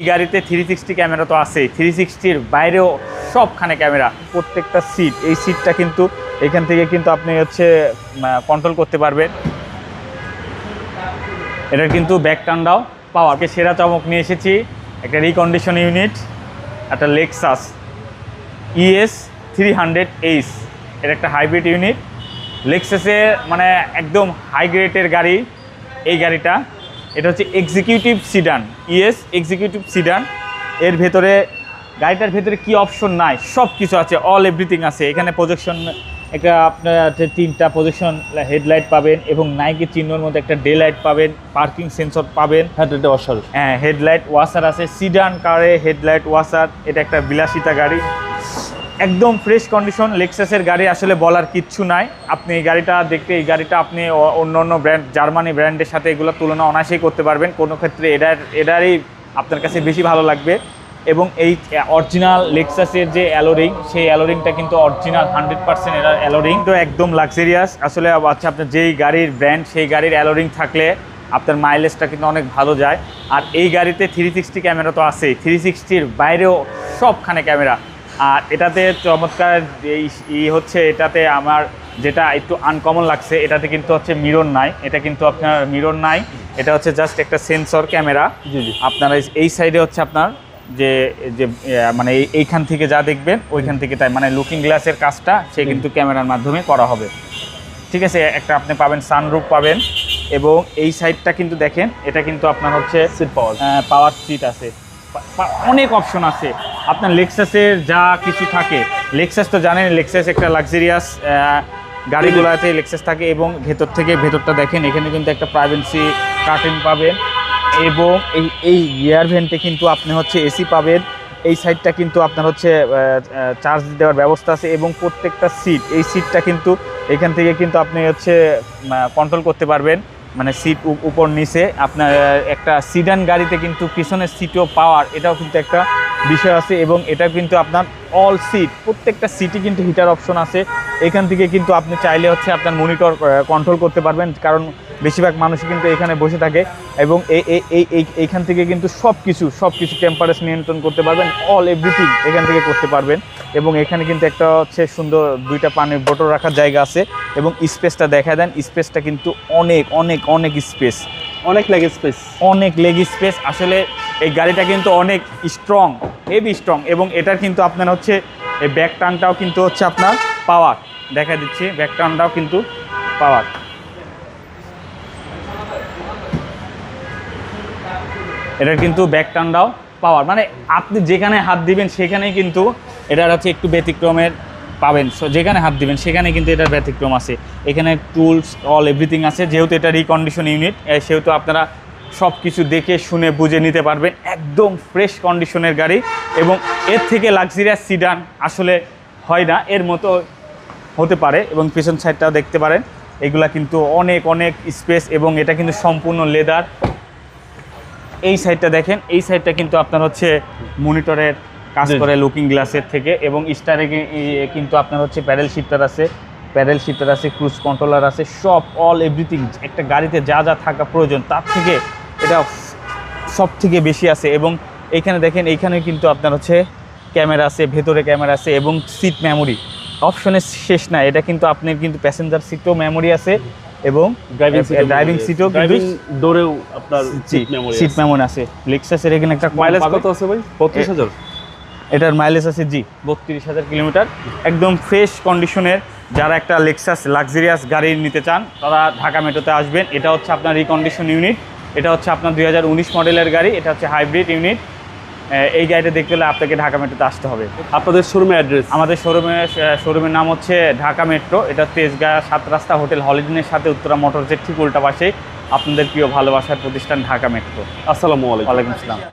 এই গাড়িতে three sixty camera তো আছেই। থ্রি সিক্সটির বাইরেও সবখানে ক্যামেরা প্রত্যেকটা সিট এই সিটটা কিন্তু এখান থেকে কিন্তু আপনি হচ্ছে কন্ট্রোল করতে পারবেন। এটা কিন্তু ব্যাক টান্ডাও পাওয়ারকে সেরা চমক নিয়ে এসেছি। একটা রিকন্ডিশন ইউনিট একটা Lexus E S three hundred H এটা একটা হাইব্রিড ইউনিট লেক্সাসের মানে একদম হাই গ্রেডের গাড়ি, এই গাড়িটা। এটা হচ্ছে executive sedan E S executive sedan এর ভেতরে গাড়িটার ভেতরে কি অপশন নাই সব কিছু আছে অল এভরিথিং আছে। এখানে প্রজেকশন একটা আপনার তিনটা প্রজেকশন হেডলাইট পাবেন এবং নাইকি চিহ্নর মধ্যে একটা ডে লাইট পাবেন পার্কিং সেন্সর পাবেন। হ্যাঁ হ্যাঁ হেডলাইট ওয়াসার আছে সিডান কারে হেডলাইট ওয়াসার এটা একটা বিলাসিতা গাড়ি। একদম ফ্রেশ কন্ডিশন লেক্সাসের গাড়ি আসলে বলার কিচ্ছু নাই। আপনি এই গাড়িটা দেখতে, এই গাড়িটা আপনি অন্য অন্য ব্র্যান্ড জার্মানি ব্র্যান্ডের সাথে এগুলো তুলনা অনায়াসেই করতে পারবেন। কোনো ক্ষেত্রে এটার এটারই আপনার কাছে বেশি ভালো লাগবে। এবং এই অরিজিনাল লেক্সাসের যে অ্যালোরিং সেই অ্যালোরিংটা কিন্তু অরিজিনাল হান্ড্রেড পার্সেন্ট এটার অ্যালোরিং তো একদম লাক্সারিয়াস আসলে আচ্ছা আপনার যেই গাড়ির ব্র্যান্ড সেই গাড়ির অ্যালোরিং থাকলে আপনার মাইলেজটা কিন্তু অনেক ভালো যায়। আর এই গাড়িতে থ্রি সিক্সটি ক্যামেরা তো আছেই। থ্রি সিক্সটির বাইরেও সবখানে ক্যামেরা আর এটাতে চমৎকার এই ই হচ্ছে এটাতে আমার যেটা একটু আনকমন লাগছে এটাতে কিন্তু হচ্ছে মিরর নাই। এটা কিন্তু আপনার মিরর নাই। এটা হচ্ছে জাস্ট একটা সেন্সর ক্যামেরা আপনার এই- এই সাইডে হচ্ছে আপনার যে যে মানে এই- এইখান থেকে যা দেখবেন ওইখান থেকে তাই মানে লুকিং গ্লাসের কাজটা সে কিন্তু ক্যামেরার মাধ্যমে করা হবে। ঠিক আছে? একটা আপনি পাবেন সানরুফ পাবেন এবং এই সাইডটা কিন্তু দেখেন এটা কিন্তু আপনার হচ্ছে সিট পাওয়ার পাওয়ার সিট আছে। অনেক অপশন আছে। আপনার লেক্সাসের যা কিছু থাকে লেক্সাস তো জানেন লেক্সাস একটা লাক্সারিয়াস গাড়িগুলোতে লেক্সাস থাকে এবং ভেতর থেকে ভেতরটা দেখেন, এখানে কিন্তু একটা প্রাইভেন্সি কার্টেন পাবেন এবং এই এই গিয়ার ভেন্টে কিন্তু আপনি হচ্ছে এসি পাবেন। এই সাইডটা কিন্তু আপনার হচ্ছে চার্জ দেওয়ার ব্যবস্থা আছে এবং প্রত্যেকটা সিট এই সিটটা কিন্তু এখান থেকে কিন্তু আপনি হচ্ছে কন্ট্রোল করতে পারবেন। মানে সিট উপর নিচে। আপনার একটা সিডান গাড়িতে কিন্তু পিছনের সিটও পাওয়ার এটাও কিন্তু একটা বিষয় আছে এবং এটা কিন্তু আপনার অল সিট প্রত্যেকটা সিটি কিন্তু হিটার অপশন আছে। এখান থেকে কিন্তু আপনি চাইলে হচ্ছে আপনার মনিটর কন্ট্রোল করতে পারবেন, কারণ বেশিরভাগ মানুষই কিন্তু এখানে বসে থাকে এবং এই এই- এই এই- এইখান থেকে কিন্তু সব কিছু সব কিছু টেম্পারেচার নিয়ন্ত্রণ করতে পারবেন অল এভরিথিং এখান থেকে করতে পারবেন এবং এখানে কিন্তু একটা হচ্ছে সুন্দর দুইটা পানির বোতল রাখার জায়গা আছে এবং স্পেসটা দেখা দেন স্পেসটা কিন্তু অনেক অনেক অনেক স্পেস অনেক লেগ স্পেস অনেক লেগ স্পেস আসলে এই গাড়িটা কিন্তু অনেক স্ট্রং হেভি স্ট্রং এবং এটার কিন্তু আপনার হচ্ছে, এই ব্যাক টানটাও কিন্তু হচ্ছে আপনার পাওয়ার দেখা দিচ্ছি ব্যাক টানটাও কিন্তু পাওয়ার এটার কিন্তু ব্যাক টানটাও পাওয়ার মানে আপনি যেখানে হাত দিবেন, সেখানেই কিন্তু এটার হচ্ছে একটু ব্যতিক্রমের পাবেন। So, যেখানে হাত দিবেন সেখানে কিন্তু এটার ব্যতিক্রম আছে। এখানে টুলস অল এভরিথিং আছে। যেহেতু এটা রিকন্ডিশন ইউনিট সেহেতু আপনারা সব কিছু দেখে শুনে বুঝে নিতে পারবেন। একদম ফ্রেশ কন্ডিশনের গাড়ি এবং এর থেকে লাক্সারিয়াস সিডান আসলে হয় না। এর মতো হতে পারে এবং পিছন সাইডটাও দেখতে পারেন। এগুলা কিন্তু অনেক অনেক স্পেস এবং এটা কিন্তু সম্পূর্ণ লেদার এই সাইডটা দেখেন। এই সাইডটা কিন্তু আপনার হচ্ছে মনিটরের কাজ করে লুকিং গ্লাসের থেকে এবং স্টারে কিন্তু আপনার হচ্ছে প্যাডেল শিফটার আছে প্যাডেল শিফটার আছে ক্রুজ কন্ট্রোলার আছে সব অল এভরিথিং একটা গাড়িতে যা যা থাকা প্রয়োজন তার থেকে এটা সব থেকে বেশি আছে এবং এইখানে দেখেন এইখানে কিন্তু আপনার হচ্ছে ক্যামেরা আছে ভেতরে ক্যামেরা আছে এবং সিট মেমোরি অপশনের শেষ না এটা কিন্তু আপনার কিন্তু প্যাসেঞ্জার সিটও মেমোরি আছে এবং ড্রাইভিং ড্রাইভিং সিটও কিন্তু ড্রাইভিং ডোরেও আপনার সিট মেমোরি আছে। লেক্সাসের এখানে একটা মাইলেজ কত আছে ভাই? পঁচিশ হাজার। এটার মাইলেজ আছে জি বত্রিশ হাজার কিলোমিটার। একদম ফ্রেশ কন্ডিশনের যারা একটা লেক্সাস লাক্সারিয়াস গাড়ি নিতে চান তারা ঢাকা মেট্রোতে আসবেন। এটা হচ্ছে আপনার রিকন্ডিশন ইউনিট এটা হচ্ছে আপনার দুই হাজার উনিশ মডেলের গাড়ি এটা হচ্ছে হাইব্রিড ইউনিট এই গাড়িটা দেখতে হলে আপনাকে ঢাকা মেট্রোতে আসতে হবে। আপনাদের শোরুমে অ্যাড্রেস আমাদের শোরুমের শোরুমের নাম হচ্ছে ঢাকা মেট্রো। এটা তেজগাঁ সাত রাস্তা হোটেল হলিডেনের সাথে উত্তরা মোটরসের ঠিক উল্টা পাশে আপনাদের প্রিয় ভালোবাসার প্রতিষ্ঠান ঢাকা মেট্রো। আসসালামু আলাইকুম। ওয়ালাইকুম আসসালাম।